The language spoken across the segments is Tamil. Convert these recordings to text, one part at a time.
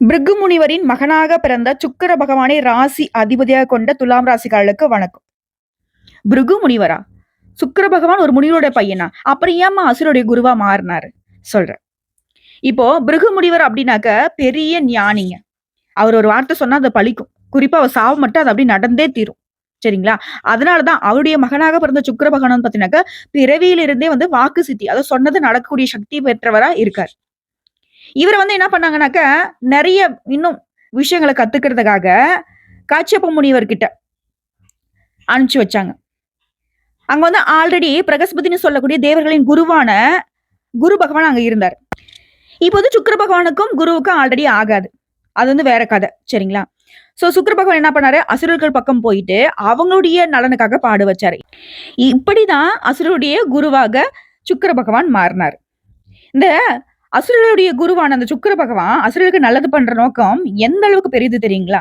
பிருகு முனிவரின் மகனாக பிறந்த சுக்கிர பகவானை ராசி அதிபதியாக கொண்ட துலாம் ராசிக்காரர்களுக்கு வணக்கம். பிருகு முனிவரா சுக்கர பகவான் ஒரு முனிவரோட பையனா? அப்புறம் ஏம்மா அசுரோடைய குருவா மாறினாரு? சொல்றேன். இப்போ பிருகு முனிவர் அப்படின்னாக்க பெரிய ஞானிங்க. அவர் ஒரு வார்த்தை சொன்னா அதை பழிக்கும். குறிப்பா அவர் சாவு மட்டும் அது அப்படி நடந்தே தீரும். சரிங்களா? அதனாலதான் அவருடைய மகனாக பிறந்த சுக்கிர பகவான் பாத்தீங்கன்னாக்க பிறவியிலிருந்தே வந்து வாக்கு சித்தி அதை சொன்னது நடக்கக்கூடிய சக்தி பெற்றவரா இருக்கார். இவர் வந்து என்ன பண்ணாங்கன்னாக்க நிறைய இன்னும் விஷயங்களை கத்துக்கிறதுக்காக காட்சியப்ப முனிவர்கிட்ட அனுப்பிச்சு வச்சாங்க. அங்க வந்து ஆல்ரெடி பிரகஸ்பதினு சொல்லக்கூடிய தேவர்களின் குருவான குரு பகவான் அங்க இருந்தார். இப்போ வந்து சுக்கர பகவானுக்கும் குருவுக்கும் ஆல்ரெடி ஆகாது. அது வந்து வேற கதை சரிங்களா? சோ சுக்கிர பகவான் என்ன பண்ணாரு? அசுரர்கள் பக்கம் போயிட்டு அவங்களுடைய நலனுக்காக பாடு வச்சாரு. இப்படிதான் அசுரருடைய குருவாக சுக்கிர பகவான் மாறினார். இந்த அசுரருடைய குருவான அந்த சுக்கிர பகவான் அசுரருக்கு நல்லது பண்ற நோக்கம் எந்த அளவுக்கு பெரியது தெரியுங்களா?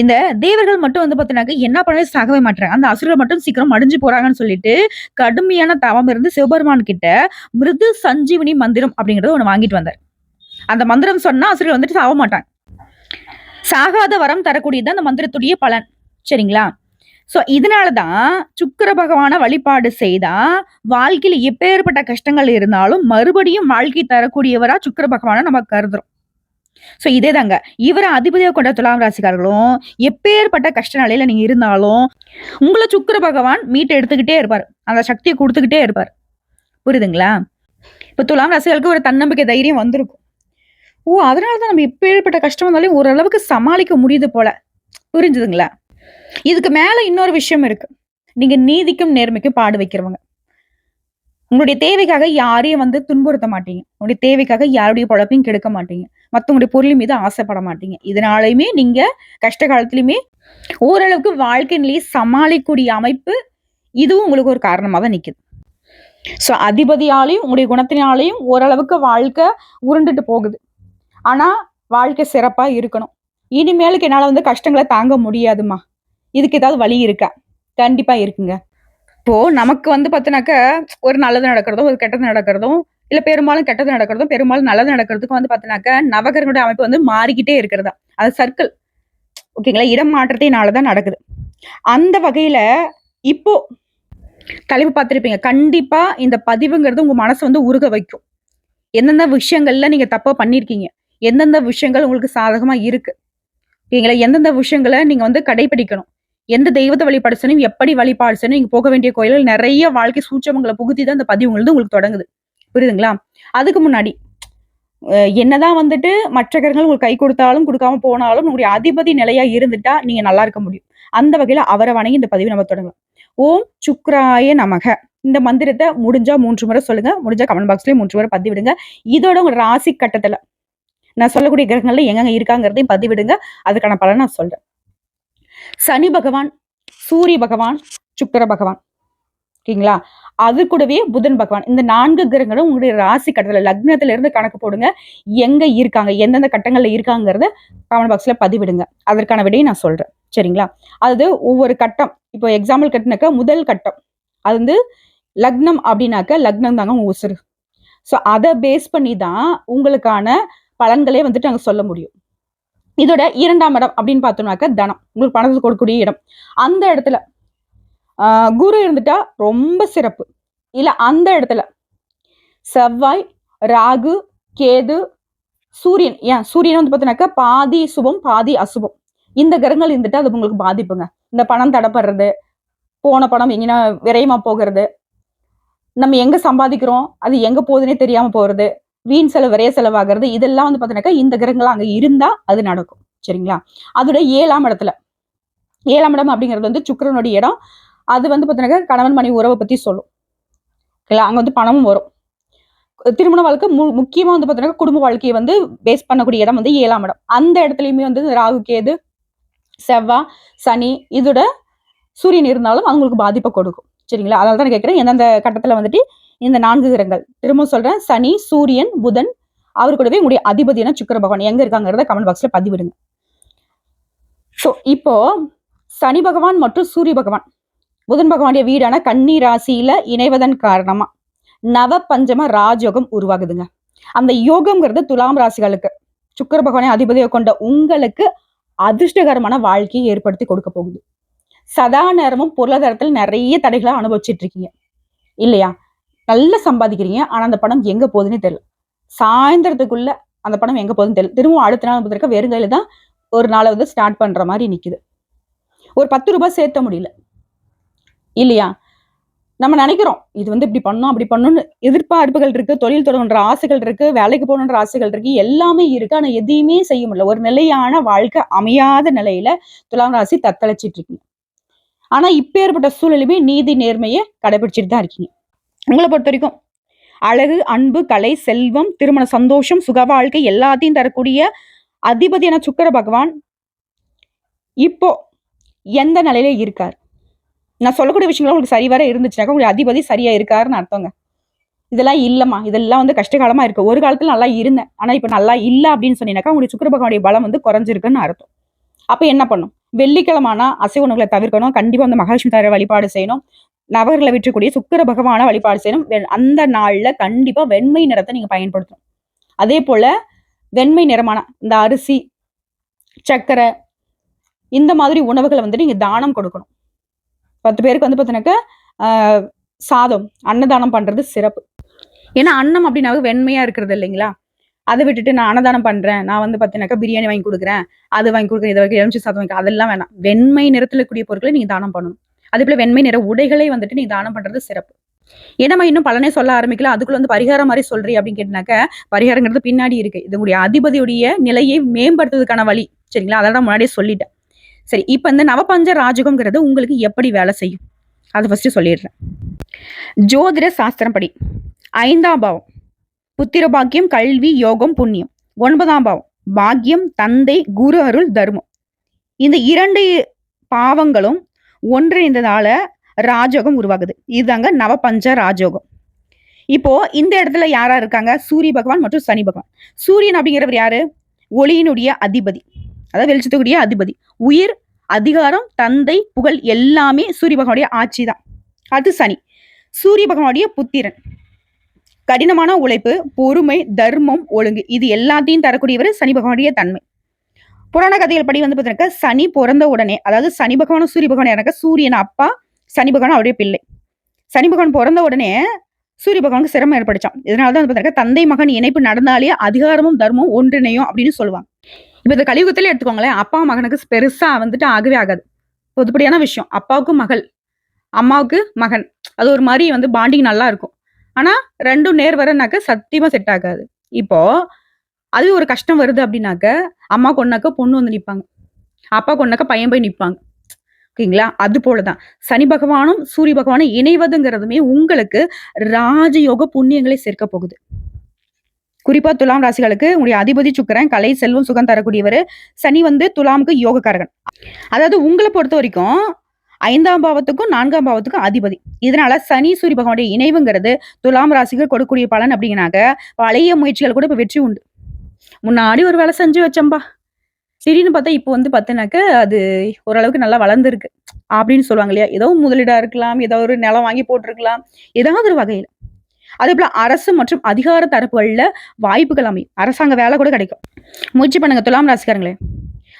இந்த தேவர்கள் மட்டும் வந்து பார்த்தீங்கன்னா என்ன பண்ணவே சாகவே மாட்டாங்க அந்த அசுரர்கள் மட்டும் சீக்கிரம் அடிஞ்சு போறாங்கன்னு சொல்லிட்டு கடுமையான தவம் இருந்து சிவபெருமான் கிட்ட மிருது சஞ்சீவனி மந்திரம் அப்படிங்கறத ஒன்று வாங்கிட்டு வந்தார். அந்த மந்திரம் சொன்னா அசுரர்கள் வந்துட்டு சாக மாட்டாங்க. சாகாத வரம் தரக்கூடியது அந்த மந்திரத்துடைய பலன். சரிங்களா? சோ இதனாலதான் சுக்கிர பகவான வழிபாடு செய்தா வாழ்க்கையில எப்பேற்பட்ட கஷ்டங்கள் இருந்தாலும் மறுபடியும் வாழ்க்கை தரக்கூடியவரா சுக்கிர பகவான நம்ம கருதுறோம். சோ இதே தாங்க. இவரை அதிபதியாக கொண்ட துலாம் ராசிக்காரர்களும் எப்பேற்பட்ட கஷ்ட நிலையில நீங்க இருந்தாலும் உங்களை சுக்கிர பகவான் மீட்டு எடுத்துக்கிட்டே இருப்பார். அந்த சக்தியை கொடுத்துக்கிட்டே இருப்பார். புரியுதுங்களா? இப்ப துலாம் ராசிகளுக்கு ஒரு தன்னம்பிக்கை தைரியம் வந்திருக்கும். ஓ அதனாலதான் நம்ம எப்பேற்பட்ட கஷ்டம் வந்தாலும் ஓரளவுக்கு சமாளிக்க முடியுது போல. புரிஞ்சுதுங்களா? இதுக்கு மேல இன்னொரு விஷயம் இருக்கு. நீங்க நீதிக்கும் நேர்மைக்கும் பாடு வைக்கிறவங்க. உங்களுடைய தேவைக்காக யாரையும் வந்து துன்புறுத்த மாட்டீங்க. உங்களுடைய தேவைக்காக யாருடைய பழப்பையும் கெடுக்க மாட்டீங்க. மற்றவங்களுடைய பொருள் மீது ஆசைப்பட மாட்டீங்க. இதனாலையுமே நீங்க கஷ்ட காலத்திலயுமே ஓரளவுக்கு வாழ்க்கை நிலையை சமாளிக்கக்கூடிய அமைப்பு இதுவும் உங்களுக்கு ஒரு காரணமாக தான் நிற்குது ஸோ அதிபதியாலையும் உங்களுடைய குணத்தினாலையும் ஓரளவுக்கு வாழ்க்கை உருண்டுட்டு போகுது. ஆனால் வாழ்க்கை சிறப்பாக இருக்கணும். இனிமேலுக்கு என்னால் வந்து கஷ்டங்களை தாங்க முடியாதுமா இதுக்கு ஏதாவது வழி இருக்கா? கண்டிப்பா இருக்குங்க. இப்போ நமக்கு வந்து பார்த்தீங்கன்னாக்க ஒரு நல்லது நடக்கிறதும் ஒரு கெட்டது நடக்கிறதும் இல்ல பெரும்பாலும் கெட்டது நடக்கிறதும் பெரும்பாலும் நல்லது நடக்கிறதுக்கும் வந்து பார்த்தீங்கன்னாக்க நவகரனுடைய அமைப்பு வந்து மாறிக்கிட்டே இருக்கிறதா அது சர்க்கிள் ஓகேங்களா? இடம் மாற்றத்தினாலதான் நடக்குது. அந்த வகையில இப்போ தலைப்பு பார்த்துருப்பீங்க. கண்டிப்பா இந்த பதிவுங்கிறது உங்க மனசை வந்து உருக வைக்கும். எந்தெந்த விஷயங்கள்ல நீங்க தப்பா பண்ணிருக்கீங்க? எந்தெந்த விஷயங்கள் உங்களுக்கு சாதகமா இருக்கு? ஓகேங்களா? எந்தெந்த விஷயங்களை நீங்க வந்து கடைபிடிக்கணும்? எந்த தெய்வத்தை வழிபாடு செய்யணும் எப்படி வழிபாடு செய்யணும் இங்க போக வேண்டிய கோயில்கள் நிறைய வாழ்க்கை சூட்சமங்களை புகுத்தி தான் இந்த பதிவு உங்களுக்கு உங்களுக்கு தொடங்குது. புரியுதுங்களா? அதுக்கு முன்னாடி அஹ் என்னதான் வந்துட்டு மற்ற கிரகங்கள் உங்களுக்கு கை கொடுத்தாலும் கொடுக்காம போனாலும் உங்களுடைய அதிபதி நிலையா இருந்துட்டா நீங்க நல்லா இருக்க முடியும். அந்த வகையில அவரை வணங்கி இந்த பதிவு நம்ம தொடங்கலாம். ஓம் சுக்ராய நமக. இந்த மந்திரத்தை முடிஞ்சா மூன்று முறை சொல்லுங்க முடிஞ்சா கமெண்ட் பாக்ஸ்லயே மூன்று முறை பதிவிடுங்க. இதோட உங்க ராசி கட்டத்துல நான் சொல்லக்கூடிய கிரகங்கள்ல எங்கெங்க இருக்காங்கிறதையும் பதிவிடுங்க. அதுக்கான பலன் நான் சொல்றேன். சனி பகவான் சூரிய பகவான் சுக்கர பகவான். ஓகேங்களா? அது கூடவே புதன் பகவான். இந்த நான்கு கிரகங்களும் உங்களுடைய ராசி கட்டத்துல லக்னத்துல இருந்து கணக்கு போடுங்க. எங்க இருக்காங்க எந்தெந்த கட்டங்கள்ல இருக்காங்கிறத கமெண்ட் பாக்ஸ்ல பதிவிடுங்க. அதற்கான விடையை நான் சொல்றேன். சரிங்களா? அது ஒவ்வொரு கட்டம் இப்போ எக்ஸாம்பிள் கட்டினாக்க முதல் கட்டம். அது வந்து லக்னம் அப்படின்னாக்க லக்னம் தாங்க உங்க உசுறு. ஸோ அதை பேஸ் பண்ணி தான் உங்களுக்கான பலன்களே வந்துட்டு நாங்கள் சொல்ல முடியும். இதோட இரண்டாம் இடம் அப்படின்னு பார்த்தோம்னாக்க தனம். உங்களுக்கு பணத்தை கொடுக்கக்கூடிய இடம். அந்த இடத்துல குரு இருந்துட்டா ரொம்ப சிறப்பு. இல்லை அந்த இடத்துல செவ்வாய் ராகு கேது சூரியன். ஏன்? சூரியன் வந்து பார்த்தீங்கன்னாக்கா பாதி சுபம் பாதி அசுபம். இந்த கிரகங்கள் இருந்துட்டு அது உங்களுக்கு பாதிப்புங்க. இந்த பணம் தடப்படுறது போன பணம் எங்கன்னா விரயமா போகிறது. நம்ம எங்க சம்பாதிக்கிறோம் அது எங்க போகுதுன்னே தெரியாம போறது. வீண் செலவு விரைய செலவாகிறது. இதெல்லாம் வந்து பார்த்தீங்கன்னாக்கா இந்த கிரகங்கள் அங்கே இருந்தால் அது நடக்கும். சரிங்களா? அதோட ஏழாம் இடத்துல. ஏழாம் இடம் அப்படிங்கிறது வந்து சுக்கரனுடைய இடம். அது வந்து பார்த்தீங்கன்னாக்கா கணவன் மனைவி உறவை பற்றி சொல்லும். ஓகேங்களா அங்கே வந்து பணமும் வரும். திருமண வாழ்க்கை மு முக்கியமாக வந்து பார்த்தீங்கன்னா குடும்ப வாழ்க்கையை வந்து பேஸ் பண்ணக்கூடிய இடம் வந்து ஏழாம் இடம். அந்த இடத்துலையுமே வந்து ராகு கேது செவ்வாய் சனி இதோட சூரியன் இருந்தாலும் அவங்களுக்கு பாதிப்பை கொடுக்கும். சரிங்களா? அதனால தான் கேட்குறேன் எந்தெந்த கட்டத்தில் வந்துட்டு இந்த நான்கு கிரகங்கள். திரும்ப சொல்றேன் சனி சூரியன் புதன் அவர் கூடவே உங்களுடைய அதிபதியான சுக்கிர பகவான். எங்க இருக்காங்கிறத கமெண்ட் பாக்ஸ்ல பதிவிடுங்க. ஸோ இப்போ சனி பகவான் மற்றும் சூரிய பகவான். புதன் பகவானுடைய வீடான கன்னி ராசியில இணைவதன் காரணமா நவ பஞ்சம ராஜயோகம் உருவாகுதுங்க. அந்த யோகம்ங்கிறது துலாம் ராசிகளுக்கு சுக்கிர பகவானை அதிபதியை கொண்ட உங்களுக்கு அதிர்ஷ்டகரமான வாழ்க்கையை ஏற்படுத்தி கொடுக்க போகுது. சதா நேரமும் பொருளாதாரத்தில் நிறைய தடைகளை அனுபவிச்சுட்டு இருக்கீங்க. இல்லையா? நல்லா சம்பாதிக்கிறீங்க. ஆனால் அந்த பணம் எங்கே போகுதுன்னு தெரியல. சாயந்தரத்துக்குள்ள அந்த பணம் எங்கே போகுதுன்னு தெரியல. திரும்பவும் அடுத்த நாள் பார்த்துருக்க வெறும் தான் ஒரு நாளை வந்து ஸ்டார்ட் பண்ற மாதிரி நிக்குது. ஒரு பத்து ரூபாய் சேர்த்த முடியல. இல்லையா? நம்ம நினைக்கிறோம் இது வந்து இப்படி பண்ணோம் அப்படி பண்ணணும்னு எதிர்பார்ப்புகள் இருக்கு தொழில் தொடங்குன்ற ஆசைகள் இருக்கு வேலைக்கு போகணுன்ற ஆசைகள் இருக்கு எல்லாமே இருக்கு. ஆனா எதையுமே செய்ய முடியல. ஒரு நிலையான வாழ்க்கை அமையாத நிலையில துலாம் ராசி தத்தளிச்சிட்டு இருக்கீங்க. ஆனா இப்பேற்பட்ட சூழலுமே நீதி நேர்மையை கடைபிடிச்சிட்டு தான் இருக்கீங்க. உங்களை பொறுத்த வரைக்கும். அழகு அன்பு கலை செல்வம் திருமண சந்தோஷம் சுக வாழ்க்கை எல்லாத்தையும் தரக்கூடிய அதிபதியான சுக்கிர பகவான் இப்போ எந்த நிலையில இருக்கார்? நான் சொல்லக்கூடிய விஷயங்கள் உங்களுக்கு சரிவர இருந்துச்சுனாக்கா உங்களுக்கு அதிபதி சரியா இருக்காருன்னு அர்த்தங்க. இதெல்லாம் இல்லம்மா. இதெல்லாம் வந்து கஷ்டகாலமா இருக்கு. ஒரு காலத்துல நல்லா இருந்தேன். ஆனா இப்ப நல்லா இல்ல அப்படின்னு சொன்னீங்கன்னாக்கா உங்களுக்கு சுக்கிர பகவானுடைய பலம் வந்து குறைஞ்சிருக்குன்னு அர்த்தம். அப்ப என்ன பண்ணும்? வெள்ளிக்கிழமானா அசைவ உணவுகளை தவிர்க்கணும். கண்டிப்பா வந்து மகாலட்சுமி தவிர வழிபாடு செய்யணும். நபர்களை விற்றக்கூடிய சுக்கர பகவான வழிபாடு செய்யணும். வெ- அந்த நாள்ல கண்டிப்பா வெண்மை நிறத்தை நீங்க பயன்படுத்தணும். அதே போல வெண்மை நிறமான இந்த அரிசி சர்க்கரை இந்த மாதிரி உணவுகளை வந்து நீங்க தானம் கொடுக்கணும். பத்து பேருக்கு வந்து பார்த்தீங்கன்னாக்கா சாதம் அன்னதானம் பண்றது சிறப்பு. ஏன்னா அன்னம் அப்படின்னா வெண்மையா இருக்கிறது இல்லைங்களா? அதை விட்டுட்டு நான் அன்னதானம் பண்றேன் நான் வந்து பார்த்தீங்கன்னாக்கா பிரியாணி வாங்கி கொடுக்குறேன் அது வாங்கி கொடுக்குறேன் இதை வரைக்கும் எலுமிச்சை சாதம் வாங்கி அதெல்லாம் வேணாம். வெண்மை நிறத்தில் கூடிய பொருட்களை நீங்க தானம் பண்ணணும். அதே போல வெண்மை நிற உடைகளை வந்துட்டு நீ தானம் பண்றது சிறப்பு. ஏன்னா இன்னும் பலனே சொல்ல ஆரம்பிக்கல. அதுக்குள்ள வந்து பரிகாரம் மாதிரி சொல்றீ அப்படின்னு கேட்டினாக்க பரிகாரங்கிறது பின்னாடி இருக்கு. இதனுடைய அதிபதியுடைய நிலையை மேம்படுத்துறதுக்கான வழி. சரிங்களா? அதெல்லாம் முன்னாடியே சொல்லிட்டேன். சரி இப்போ இந்த நவபஞ்ச ராஜகம்ங்கிறது உங்களுக்கு எப்படி வேலை செய்யும்? அதை ஃபர்ஸ்ட் சொல்லிடுறேன். ஜோதிட சாஸ்திரம் படி ஐந்தாம் பாவம். புத்திர பாக்கியம் கல்வி யோகம் புண்ணியம். ஒன்பதாம் பாவம். பாக்கியம் தந்தை குரு அருள் தர்மம். இந்த இரண்டு பாவங்களும் ஒன்றிணைந்ததால ராஜோகம் உருவாகுது. இதுதாங்க நவபஞ்ச ராஜோகம் இப்போ இந்த இடத்துல யாரா இருக்காங்க? சூரிய பகவான் மற்றும் சனி பகவான். சூரியன் அப்படிங்கிறவர் யாரு? ஒளியினுடைய அதிபதி. அதாவது வெளிச்சத்துக்குரிய அதிபதி. உயிர் அதிகாரம் தந்தை புகழ் எல்லாமே சூரிய பகவானுடைய ஆட்சி தான் அது சனி. சூரிய பகவானுடைய புத்திரன். கடினமான உழைப்பு பொறுமை தர்மம் ஒழுங்கு. இது எல்லாத்தையும் தரக்கூடியவர் சனி பகவானுடைய தன்மை. புராண கதைகள் படி வந்து பார்த்தீங்கன்னா சனி பிறந்த உடனே அதாவது சனி பகவானும் சூரிய பகவான் எனக்கு சூரியன் அப்பா சனி பகவான் அவருடைய பிள்ளை. சனி பகவான் பிறந்த உடனே சூரிய பகவானுக்கு சிரமம் ஏற்படுச்சான் இதனால தான் வந்து பார்த்தீங்கன்னா தந்தை மகன் இணைப்பு நடந்தாலே அதிகாரமும் தர்மம் ஒன்றிணையும் அப்படின்னு சொல்லுவாங்க. இப்போ இந்த கலியுகத்திலே எடுத்துக்கோங்களேன் அப்பா மகனுக்கு பெருசா வந்துட்டு ஆகவே ஆகாது. பொதுப்படியான விஷயம் அப்பாவுக்கு மகள் அம்மாவுக்கு மகன். அது ஒரு மாதிரி வந்து பாண்டிங் நல்லா இருக்கும். ஆனா ரெண்டும் நேர் வரனாக்க சத்தியமா செட் ஆகாது. இப்போ அது ஒரு கஷ்டம் வருது அப்படின்னாக்க அம்மா கொண்டாக்க பொண்ணு வந்து நிற்பாங்க அப்பா கொண்டாக்க பையன் போய் நிற்பாங்க ஓகேங்களா? அது போலதான். சனி பகவானும் சூரிய பகவானும் இணைவதுங்கிறதுமே உங்களுக்கு ராஜயோக புண்ணியங்களை சேர்க்க போகுது. குறிப்பா துலாம் ராசிகளுக்கு உங்களுடைய அதிபதி சுக்கரன் கலை செல்வம் சுகம் தரக்கூடியவர். சனி வந்து துலாமுக்கு யோகக்காரகன். அதாவது உங்களை பொறுத்த வரைக்கும் ஐந்தாம் பாவத்துக்கும் நான்காம் பாவத்துக்கும் அதிபதி. இதனால சனி சூரிய பகவானுடைய இணைவுங்கிறது துலாம் ராசிக்கு கொடுக்கக்கூடிய பலன் அப்படிங்கனாக்க பழைய முயற்சிகள் கூட இப்ப வெற்றி உண்டு. முன்னாடி ஒரு வேலை செஞ்சு வச்சோம்பா திடீர்னு பார்த்தா இப்போ வந்து பார்த்தீங்கன்னாக்க அது ஓரளவுக்கு நல்லா வளர்ந்துருக்கு. அப்படின்னு சொல்லுவாங்க இல்லையா? ஏதோ முதலீடா இருக்கலாம் ஏதோ ஒரு நிலம் வாங்கி போட்டிருக்கலாம் ஏதாவது ஒரு வகையில. அதே போல அரசு மற்றும் அதிகார தரப்புகளில் வாய்ப்புகள் அமையும். அரசாங்க வேலை கூட கிடைக்கும். முயற்சி பண்ணுங்க துலாம் ராசிக்காரங்களே.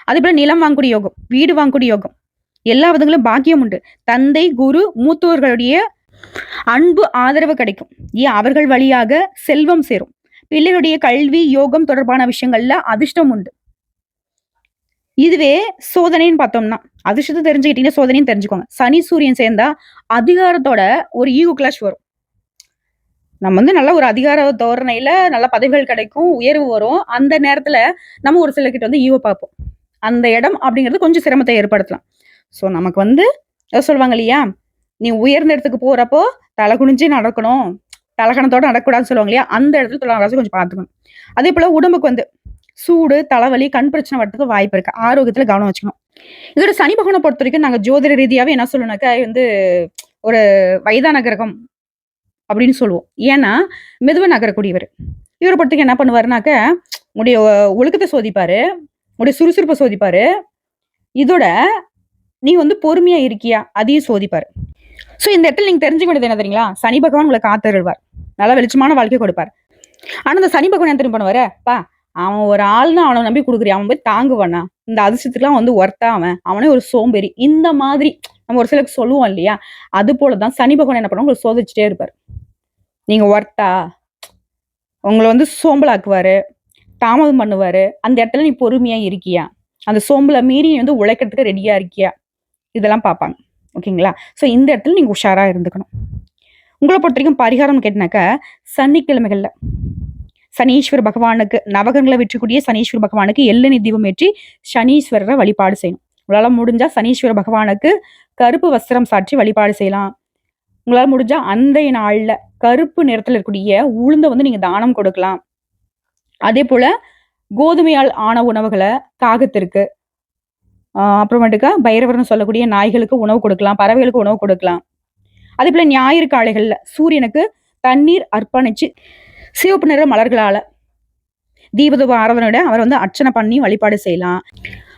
அதே போல நிலம் வாங்கக்கூடிய யோகம் வீடு வாங்கக்கூடிய யோகம். எல்லா விதங்களும் பாக்கியம் உண்டு. தந்தை குரு மூத்தோர்களுடைய அன்பு ஆதரவு கிடைக்கும். ஏன்? அவர்கள் வழியாக செல்வம் சேரும். பிள்ளைகளுடைய கல்வி யோகம் தொடர்பான விஷயங்கள்ல அதிர்ஷ்டம் உண்டு. இதுவே சோதனைன்னு பார்த்தோம்னா அதிர்ஷ்டத்தை தெரிஞ்சுக்கிட்டீங்கன்னா சோதனையும் தெரிஞ்சுக்கோங்க. சனி சூரியன் சேர்ந்தா அதிகாரத்தோட ஒரு ஈகோ கிளாஷ் வரும். நம்ம வந்து நல்ல ஒரு அதிகார தோரணையில நல்ல பதவிகள் கிடைக்கும் உயர்வு வரும். அந்த நேரத்துல நம்ம ஒரு சிலர்கிட்ட வந்து ஈவோ பார்ப்போம். அந்த இடம் அப்படிங்கிறது கொஞ்சம் சிரமத்தை ஏற்படுத்தலாம். ஸோ நமக்கு வந்து சொல்லுவாங்க இல்லையா? நீ உயர்ந்த இடத்துக்கு போறப்போ தலை குனிஞ்சு நடக்கணும். தலகணத்தோட நடக்கூடாதுன்னு சொல்லுவாங்க இல்லையா? அந்த இடத்துல துலாம் ராசி கொஞ்சம் பார்த்துக்கணும். அதே போல உடம்புக்கு வந்து சூடு தலைவலி கண் பிரச்சனை வரதுக்கு வாய்ப்பு இருக்கு. ஆரோக்கியத்துல கவனம் வச்சுக்கணும். இதோட சனி பகவானை பொறுத்த வரைக்கும் நாங்க ஜோதிட ரீதியாவே என்ன சொல்லணும்னாக்கா வந்து ஒரு வயதான கிரகம் அப்படின்னு சொல்லுவோம். ஏன்னா மெதுவா நகரக்கூடியவர். இவரை பொறுத்தவரைக்கும் என்ன பண்ணுவாருனாக்க உடைய ஒழுக்கத்தை சோதிப்பாரு உடைய சுறுசுறுப்பை சோதிப்பாரு. இதோட நீ வந்து பொறுமையா இருக்கியா? அதையும் சோதிப்பாரு. ஸோ இந்த இடத்துல நீங்க தெரிஞ்சுக்க வேண்டியது என்ன தெரியுங்களா? சனி பகவான் உங்களை காத்தருள்வார். நல்ல வெளிச்சமான வாழ்க்கை கொடுப்பார் ஆனா இந்த சனி பகவான் என்ன பண்ணுவார் பா அவன் ஒரு ஆள்னு அவனை நம்பி கொடுக்குறியா அவன் போய் தாங்குவானா? இந்த அதிர்ஷ்டத்துக்குலாம் வந்து ஒர்த்தா அவன்? அவனே ஒரு சோம்பேறி. இந்த மாதிரி நம்ம ஒரு சிலருக்கு சொல்லுவோம் இல்லையா? அது போல தான் சனி பகவான் என்ன பண்ணுவாரு, உங்களுக்கு சோதிச்சுட்டே இருப்பார் நீங்க ஒர்த்தா? உங்களை வந்து சோம்பலாக்குவாரு. தாமதம் பண்ணுவாரு. அந்த இடத்துல நீ பொறுமையா இருக்கியா? அந்த சோம்பல மீறி நீ வந்து உழைக்கிறதுக்கு ரெடியா இருக்கியா? இதெல்லாம் பார்ப்பாங்க. ஓகேங்களா? ஸோ இந்த இடத்துல நீங்க உஷாரா இருந்துக்கணும். உங்கள பொறுத்தவரைக்கும் பரிகாரம்னு கேட்டினாக்கா சனிக்கிழமைகள்ல சனீஸ்வர பகவானுக்கு நவகங்களை விற்றக்கூடிய சனீஸ்வர பகவானுக்கு எள்ளெண்ணி தீபம் ஏற்றி சனீஸ்வரரை வழிபாடு செய்யணும். உங்களால முடிஞ்சா சனீஸ்வர பகவானுக்கு கருப்பு வஸ்திரம் சாற்றி வழிபாடு செய்யலாம். உங்களால முடிஞ்சா அந்தைய நாள்ல கருப்பு நிறத்துல இருக்கக்கூடிய உளுந்த வந்து நீங்க தானம் கொடுக்கலாம். அதே போல் கோதுமையால் ஆன உணவுகள காகத்திற்கு, அப்புறமேட்டுக்கா பைரவர்னு சொல்லக்கூடிய நாய்களுக்கு உணவு கொடுக்கலாம். பறவைகளுக்கு உணவு கொடுக்கலாம். அதே போல் ஞாயிறு காலைகளில் சூரியனுக்கு தண்ணீர் அர்ப்பணிச்சு சிவப்பு நிற மலர்களால தீபதூப ஆராதனையோட அவர் வந்து அர்ச்சனை பண்ணி வழிபாடு செய்யலாம்.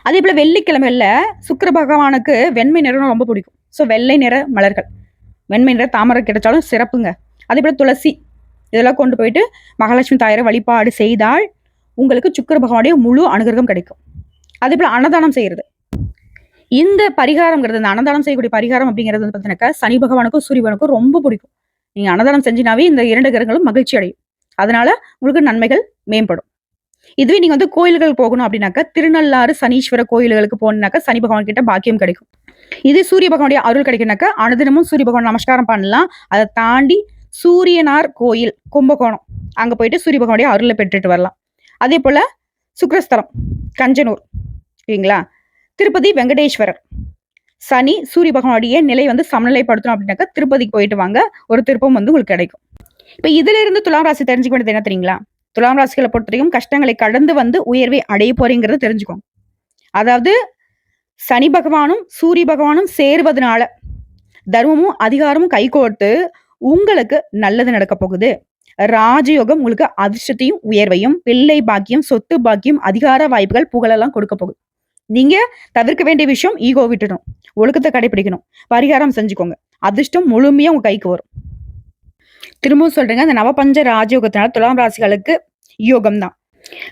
அதே போல் வெள்ளிக்கிழமைகள்ல சுக்கிர பகவானுக்கு வெண்மை நிறம் ரொம்ப பிடிக்கும். ஸோ வெள்ளை நிற மலர்கள். வெண்மை நிற தாமரை கிடைச்சாலும் சிறப்புங்க. அதே போல் துளசி இதெல்லாம் கொண்டு போயிட்டு மகாலட்சுமி தாயரை வழிபாடு செய்தால், உங்களுக்கு சுக்கிர பகவானுடைய முழு அனுகிரகம் கிடைக்கும். அதே போல் அன்னதானம் செய்கிறது இந்த பரிகாரம்ங்கிறது இந்த அன்னதானம் செய்யக்கூடிய பரிகாரம் அப்படிங்கிறது வந்து பார்த்தீங்கன்னாக்கா, சனி பகவானுக்கும், சூரியவனுக்கும் ரொம்ப பிடிக்கும். நீங்க அன்னதானம் செஞ்சினாவே இந்த இரண்டு கிரகங்களும் மகிழ்ச்சி அடையும். அதனால உங்களுக்கு நன்மைகள் மேம்படும். இதுவே நீங்க வந்து கோயில்கள் போகணும் அப்படின்னாக்கா, திருநள்ளாறு சனீஸ்வர கோயில்களுக்கு போனீங்கனாக்கா, சனி பகவான் கிட்ட பாக்கியம் கிடைக்கும். இதே சூரிய பகவானுடைய அருள் கிடைக்கும்னாக்கா அனுதினமும் சூரிய பகவான் நமஸ்காரம் பண்ணலாம். அதை தாண்டி சூரியனார் கோயில் கும்பகோணம். அங்க போயிட்டு சூரிய பகவானுடைய அருளை பெற்றுட்டு வரலாம். அதே போல சுக்ரஸ்தலம் கஞ்சனூர். சரிங்களா? திருப்பதி வெங்கடேஸ்வரர். சனி, சூரிய பகவானுடைய நிலை வந்து சமநிலைப்படுத்தணும் அப்படின்னாக்கா, திருப்பதிக்கு போயிட்டு வாங்க. ஒரு திருப்பம் வந்து உங்களுக்கு கிடைக்கும். இப்ப இதிலிருந்து துலாம் ராசி தெரிஞ்சுக்க வேண்டியது என்ன தெரியுங்களா? துலாம் ராசிகளை பொறுத்தவரைக்கும் கஷ்டங்களை கடந்து வந்து உயர்வை அடைய போறீங்கிறத தெரிஞ்சுக்கோங்க. அதாவது சனி பகவானும், சூரிய பகவானும் சேர்வதனால தர்மமும், அதிகாரமும் கைகோர்த்து உங்களுக்கு நல்லது நடக்கப் போகுது. ராஜயோகம் உங்களுக்கு அதிர்ஷ்டத்தையும், உயர்வையும், பிள்ளை பாக்கியம், சொத்து பாக்கியம், அதிகார வாய்ப்புகள், புகழெல்லாம் கொடுக்கப் போகுது. நீங்க தவிர்க்க வேண்டிய விஷயம் ஈகோ விட்டுடணும். ஒழுக்கத்தை கடைபிடிக்கணும். பரிகாரம் செஞ்சுக்கோங்க. அதிர்ஷ்டம் முழுமையா உங்க கைக்கு வரும். திரும்பவும் சொல்றேங்க, அந்த நவபஞ்ச ராஜயோகத்தினால துலாம் ராசிகளுக்கு யோகம் தான்.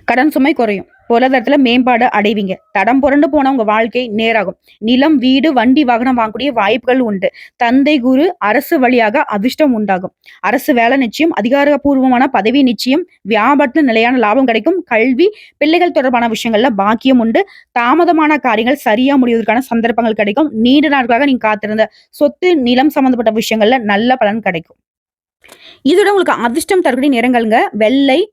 கடன் சுமை குறையும். பொருளாதாரத்துல மேம்பாடு அடைவீங்க. தடம் புரண்டு போன உங்க வாழ்க்கை நேராகும். நிலம், வீடு, வண்டி, வாகனம் வாங்கக்கூடிய வாய்ப்புகள் உண்டு. தந்தை, குரு, அரசு வழியாக அதிர்ஷ்டம் உண்டாகும். அரசு வேலை நிச்சயம். அதிகாரப்பூர்வமான பதவி நிச்சயம். வியாபாரத்தில் நிலையான லாபம் கிடைக்கும். கல்வி, பிள்ளைகள் தொடர்பான விஷயங்கள்ல பாக்கியம் உண்டு. தாமதமான காரியங்கள் சரியா முடிவதற்கான சந்தர்ப்பங்கள் கிடைக்கும். நீண்ட நாட்களாக நீங்க காத்திருந்த சொத்து, நிலம் சம்பந்தப்பட்ட விஷயங்கள்ல நல்ல பலன் கிடைக்கும். இதோட உங்களுக்கு அதிர்ஷ்டம் தரக்கூடிய நிறங்கள்ங்க வெள்ளை,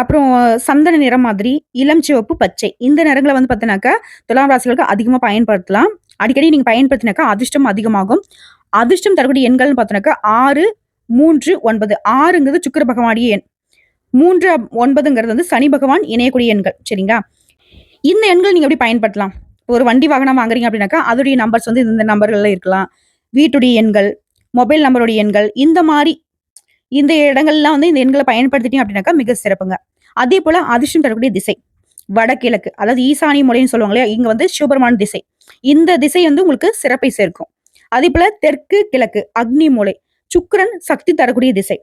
அப்புறம் சந்தன நிறம் மாதிரி, இளம் சிவப்பு, பச்சை. இந்த நிறங்களை வந்து பார்த்தீங்கன்னாக்கா, துலாம் ராசிகளுக்கு அதிகமாக பயன்படுத்தலாம். அடிக்கடி நீங்கள் பயன்படுத்தினாக்கா அதிர்ஷ்டம் அதிகமாகும். அதிர்ஷ்டம் தரக்கூடிய எண்கள்னு பார்த்தோன்னாக்கா ஆறு மூன்று ஒன்பது ஆறுங்கிறது சுக்கிர பகவானுடைய எண். 3, 9ங்கிறது வந்து சனி பகவான் இணையக்கூடிய எண்கள். சரிங்களா? இந்த எண்கள் நீங்கள் எப்படி பயன்படுத்தலாம்? ஒரு வண்டி வாகனம் வாங்குறீங்க அப்படின்னாக்கா, அதோடைய நம்பர்ஸ் வந்து இந்த நம்பர்களில் இருக்கலாம். வீட்டுடைய எண்கள், மொபைல் நம்பருடைய எண்கள், இந்த மாதிரி இந்த இடங்கள்லாம் வந்து இந்த எண்களை பயன்படுத்திட்டீங்க அப்படின்னாக்கா மிக சிறப்புங்க. அதே போல அதிர்ஷ்டம் தரக்கூடிய திசை. வடகிழக்கு. அதாவது ஈசானிய மொழின்னு சொல்லுவாங்க இல்லையா? இங்க வந்து சிவபெருமான் திசை. இந்த திசை வந்து உங்களுக்கு சிறப்பை சேர்க்கும். அதே போல தெற்கு, கிழக்கு அக்னி மூலை. சுக்கரன் சக்தி தரக்கூடிய திசை.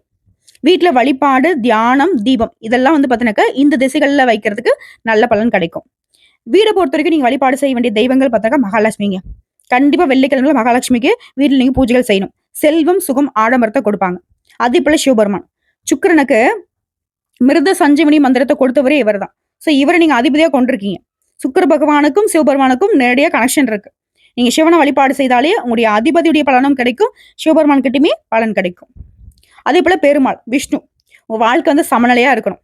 வீட்டில் வழிபாடு, தியானம், தீபம் இதெல்லாம் வந்து பார்த்தீங்கன்னாக்கா, இந்த திசைகள்ல வைக்கிறதுக்கு நல்ல பலன் கிடைக்கும். வீடை பொறுத்த வரைக்கும் நீங்க வழிபாடு செய்ய வேண்டிய தெய்வங்கள் பார்த்தாக்கா மகாலட்சுமிங்க. கண்டிப்பா வெள்ளிக்கிழமையில மகாலட்சுமிக்கு வீட்டில் நீங்க பூஜைகள் செய்யணும். செல்வம், சுகம், ஆடம்பரத்தை கொடுப்பாங்க. அதேபோல சிவபெருமான். சுக்கிரனுக்கு மிருத சஞ்சீவனி மந்திரத்தை கொடுத்தவரே இவர்தான். ஸோ இவரை நீங்க அதிபதியா கொண்டிருக்கீங்க. சுக்கிர பகவானுக்கும், சிவபெருமானுக்கும் நேரடியாக கனெக்ஷன் இருக்கு. நீங்க சிவனை வழிபாடு செய்தாலே உங்களுடைய அதிபதியுடைய பலனும் கிடைக்கும். சிவபெருமான் கிட்டயுமே பலன் கிடைக்கும். அதே போல பெருமாள், விஷ்ணு. உங்க வாழ்க்கை வந்து சமநிலையா இருக்கணும்.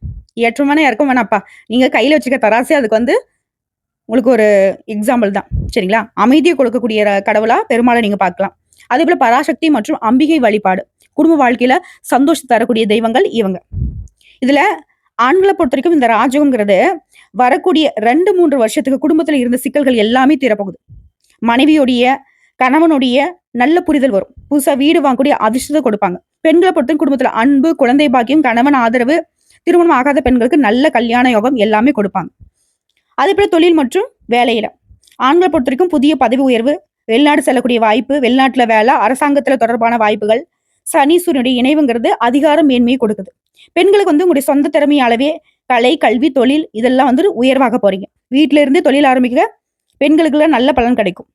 ஏற்றம் வேணா வேணாப்பா நீங்க கையில வச்சுக்க தராசே அதுக்கு வந்து உங்களுக்கு ஒரு எக்ஸாம்பிள் தான். சரிங்களா? அமைதியை கொடுக்கக்கூடிய கடவுளா பெருமாளை நீங்க பார்க்கலாம். அதேபோல பராசக்தி மற்றும் அம்பிகை வழிபாடு. குடும்ப வாழ்க்கையில சந்தோஷம் தரக்கூடிய தெய்வங்கள் இவங்க. இதுல பொறுத்த வரைக்கும் இந்த ராஜயோகம்ங்கிறது வரக்கூடிய 2, 3 வருஷத்துக்கு குடும்பத்துல இருந்த சிக்கல்கள் எல்லாமே தீரப்போகுது. மனைவியுடைய, கணவனுடைய நல்ல புரிதல் வரும். புதுசா வீடு வாங்கக்கூடிய அதிர்ஷ்டத்தை கொடுப்பாங்க. பெண்களை பொறுத்தவரைக்கும் குடும்பத்துல அன்பு, குழந்தை பாக்கியம், கணவன் ஆதரவு, திருமணம் ஆகாத பெண்களுக்கு நல்ல கல்யாண யோகம் எல்லாமே கொடுப்பாங்க. அதேபோல தொழில் மற்றும் வேலையில. பொறுத்த வரைக்கும் புதிய பதவி உயர்வு, வெளிநாடு செல்லக்கூடிய வாய்ப்பு, வெளிநாட்டுல வேலை, அரசாங்கத்துல தொடர்பான வாய்ப்புகள், சனி, சூரியனுடைய இணைவுங்கிறது அதிகார மேன்மையை கொடுக்குது. பெண்களுக்கு வந்து உங்களுடைய சொந்த திறமையாலவே கலை கல்வி தொழில் இதெல்லாம் வந்து உயர்வாக போறீங்க. வீட்டில இருந்து தொழில் ஆரம்பிக்க பெண்களுக்குலாம் நல்ல பலன் கிடைக்கும்.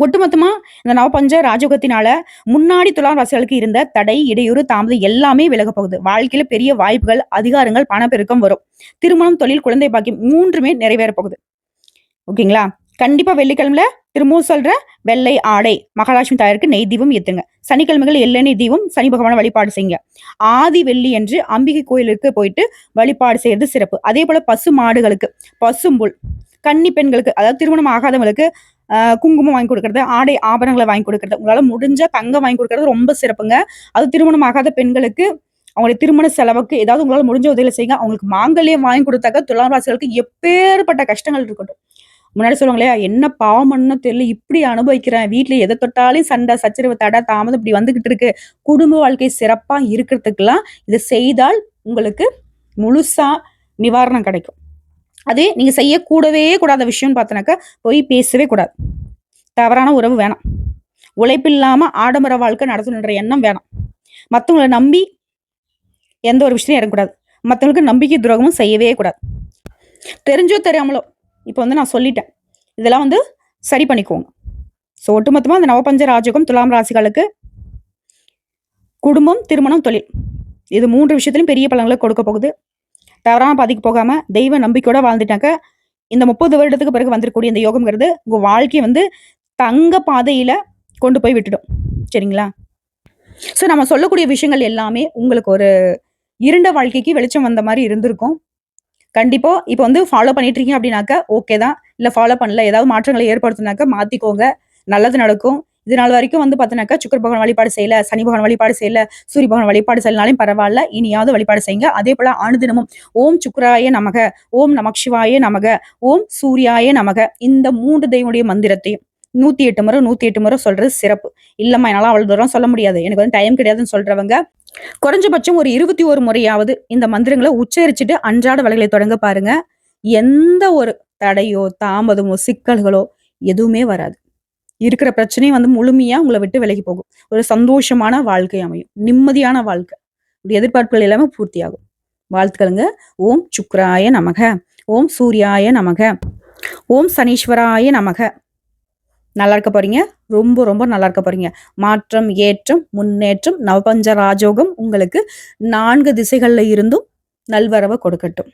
ஒட்டுமொத்தமா இந்த நவபஞ்ச ராஜயோகத்தினால முன்னாடி துலாம் ராசிகளுக்கு இருந்த தடை இடையூறு தாமதம் எல்லாமே விலக போகுது. வாழ்க்கையில பெரிய வாய்ப்புகள் அதிகாரங்கள் பணப்பெருக்கம் வரும். திருமணம் தொழில் குழந்தை பாக்கியம் மூன்றுமே நிறைவேற போகுது. ஓகேங்களா? கண்டிப்பா வெள்ளிக்கிழமையில திரும்பவும் சொல்ற வெள்ளை ஆடை மகாலட்சுமி தாயாருக்கு நெய் தீபம் ஏத்துங்க. சனிக்கிழமைகள் எள்ளெண்ணெய் தீபம் சனி பகவான வழிபாடு செய்யுங்க. ஆதி வெள்ளி என்று அம்பிகை கோயிலுக்கு போயிட்டு வழிபாடு செய்யறது சிறப்பு. அதே போல பசு மாடுகளுக்கு பசும்புல் கன்னி பெண்களுக்கு அதாவது திருமணம் ஆகாதவங்களுக்கு குங்குமம் வாங்கி கொடுக்கறது ஆடை ஆபரணங்களை வாங்கி கொடுக்கறது உங்களால முடிஞ்ச தங்கம் வாங்கி கொடுக்கறது ரொம்ப சிறப்புங்க. அது திருமணம் ஆகாத பெண்களுக்கு அவங்களுடைய திருமண செலவுக்கு ஏதாவது உங்களால் முடிஞ்ச உதவியில் செய்யுங்க. அவங்களுக்கு மாங்கல்யம் வாங்கி கொடுத்தாக்க துலாம் ராசிகளுக்கு எப்பேற்பட்ட கஷ்டங்கள் இருக்கட்டும். முன்னாடி சொல்லுவாங்களே என்ன பாவம் பண்ணணும் தெரியல இப்படி அனுபவிக்கிறேன். வீட்டுல எதை தொட்டாலும் சண்டை சச்சரவு தடை தாமதம் இப்படி வந்துகிட்டு இருக்கு. குடும்ப வாழ்க்கை சிறப்பா இருக்கிறதுக்கெல்லாம் இதை செய்தால் உங்களுக்கு முழுசா நிவாரணம் கிடைக்கும். அதே நீங்க செய்யக்கூடவே கூடாத விஷயம்னு பார்த்தோன்னாக்கா போய் பேசவே கூடாது. தவறான உறவு வேணாம். உழைப்பில்லாம ஆடம்பர வாழ்க்கை நடத்தணுன்ற எண்ணம் வேணாம். மற்றவங்களை நம்பி எந்த ஒரு விஷயத்தையும் இறங்கக்கூடாது. மற்றவங்களுக்கு நம்பிக்கை துரோகமும் செய்யவே கூடாது. தெரிஞ்சோ தெரியாமலோ இப்போ வந்து நான் சொல்லிட்டேன். இதெல்லாம் வந்து சரி பண்ணிக்கோங்க. ஸோ ஒட்டுமொத்தமாக அந்த நவபஞ்ச ராஜகம் துலாம் ராசிகளுக்கு குடும்பம் திருமணம் தொழில். இது மூன்று விஷயத்திலும் பெரிய பலன்களை கொடுக்க போகுது. தவறான பாதிக்கு போகாமல் தெய்வ நம்பிக்கையோட வாழ்ந்துட்டாக்க இந்த முப்பது வருடத்துக்கு பிறகு வந்திருக்கக்கூடிய இந்த யோகம்ங்கிறது உங்கள் வாழ்க்கையை வந்து தங்க பாதையில் கொண்டு போய் விட்டுடும். சரிங்களா? ஸோ நம்ம சொல்லக்கூடிய விஷயங்கள் எல்லாமே உங்களுக்கு ஒரு இருண்ட வாழ்க்கைக்கு வெளிச்சம் வந்த மாதிரி இருந்திருக்கும். கண்டிப்பா இப்போ வந்து ஃபாலோ பண்ணிட்டு இருக்கீங்க அப்படின்னாக்கா ஓகே தான். இல்ல ஃபாலோ பண்ணல ஏதாவது மாற்றங்களை ஏற்படுத்தினாக்கா மாத்திக்கோங்க. நல்லது நடக்கும். இது நாள் வரைக்கும் வந்து பார்த்தீங்கன்னாக்கா சுக்கர பகவான் வழிபாடு செய்யல சனி பகவான் வழிபாடு செய்யல சூரிய பகவான் வழிபாடு செய்யலனாலும் பரவாயில்ல இனியாவது வழிபாடு செய்யுங்க. அதே போல அனுதினமும் ஓம் சுக்கராய நமக ஓம் நமக் சிவாய நமக ஓம் சூர்யாய நமக. இந்த மூன்று தெய்வனுடைய மந்திரத்தையும் நூத்தி எட்டு முறை நூத்தி எட்டு முறை சொல்றது சிறப்பு. இல்லம்மா என்னால அவ்வளவு தூரம் சொல்ல முடியாது. எனக்கு வந்து டைம் கிடையாதுன்னு சொல்றவங்க குறைஞ்சபட்சம் ஒரு இருபத்தி ஒரு முறையாவது இந்த மந்திரங்களை உச்சரிச்சுட்டு அன்றாட வேலைகளை தொடங்க பாருங்க. எந்த ஒரு தடையோ தாமதமோ சிக்கல்களோ எதுவுமே வராது. இருக்கிற பிரச்சனையும் வந்து முழுமையா உங்களை விட்டு விலகி போகும். ஒரு சந்தோஷமான வாழ்க்கை அமையும். நிம்மதியான வாழ்க்கை. உடைய எதிர்பார்ப்புகள் எல்லாமே பூர்த்தியாகும். வாழ்த்துக்களுங்க. ஓம் சுக்ராய நமக. ஓம் சூர்யாய நமக. ஓம் சனீஸ்வராய நமக. நல்லா இருக்க போறீங்க. ரொம்ப ரொம்ப நல்லா இருக்க போறீங்க. மாற்றம் ஏற்றம் முன்னேற்றம் நவபஞ்ச ராஜோகம் உங்களுக்கு நான்கு திசைகளில் இருந்தும் நல்வரவை கொடுக்கட்டும்.